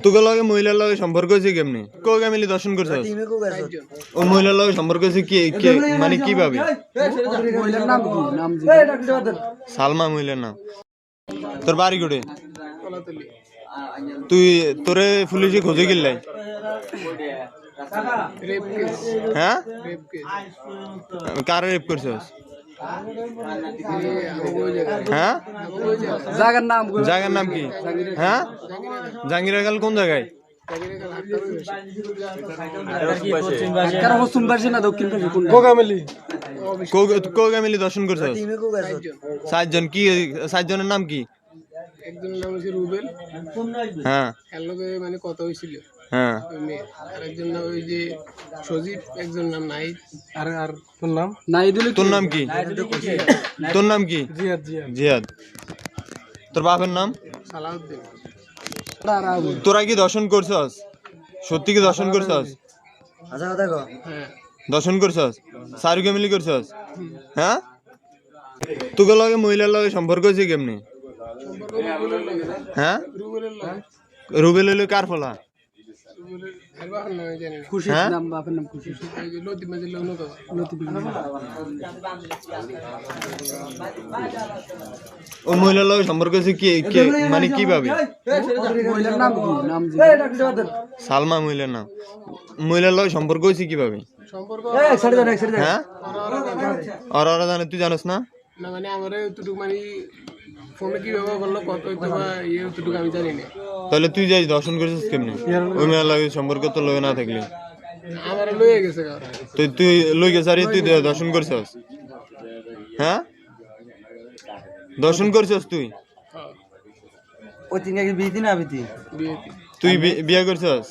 তোকে লগে মহিলার লগে সম্পর্ক হয়েছে কেমনি? কোকে মিলি দর্শন করছ ও মহিলার লগে সম্পর্ক হয়েছে কি? কি? মানে কি নাম সালমা মহিলার নাম। তোর বাড়ি কোটে তুই তোরে পুলিশে খোঁজে গিল্লাই? হ্যাঁ কারে রেপ করছস হ্যাঁ? জায়গার নাম জায়গার নাম কি? হ্যাঁ? কোন জায়গায়? দক্ষিণ পাশে কোন কোকে দর্শন করছে সাতজন কি সাতজনের নাম কি? একজনের নাম হচ্ছে রুবেল। হ্যাঁ। এর লগে মানে কথা হয়েছিল। হ্যাঁ। আর একজন নাম ওই যে সজীব একজন নাম নাইদ আর আর তোর নাম? তোর নাম কি? তোর নাম কি? জিয়াদ জিয়াদ। জিয়াদ। তোর বাপের নাম? সালাউদ্দিন। তোরা কি দর্শন করছস? সত্যি কি দর্শন করছস? হ্যাঁ। দর্শন করছস? সারুকে মিলি করছস? হ্যাঁ? তোকে লগে মহিলার লগে সম্পর্ক হয়েছে কেমনি? হ্যাঁ? রুবেল হইল কার ফলা? হ্যাঁ? ও মহিলার লগে সম্পর্ক কি কি মানে কীভাবে? কি? নাম সালমা মহিলার নাম। মহিলার লগে সম্পর্ক হয়েছে কীভাবে? সম্পর্ক হ্যাঁ? আর ওরা জানে তুই জানিস না? না মানে আমার এতটুকু মানে ফোনে কি ব্যবহার করল? কত হইতো বা ইয়ে এতটুকু আমি জানি না। তাহলে তুই যাই দর্শন করেছিস কেমনি? ওই মেয়ের লাগে সম্পর্ক তো লগে না থাকলে। আমার লয়ে গেছে তুই তুই লই গেছ আরে তুই দর্শন করছিস। হ্যাঁ? দর্শন করছিস তুই? তিন বিয়ে তুই? বিয়ে করছস?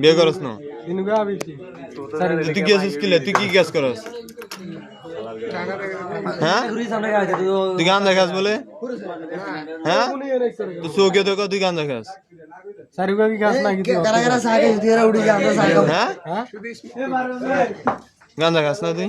বিয়ে করস না? তুই। কি আছিস কিলে? তুই কি গ্যাস করস? হ্যাঁ? তুই গান দেখাস বলে? হ্যাঁ? তুই চৌকে তো তুই গান দেখাস হ্যাঁ? শুধু গান দেখাস না তুই?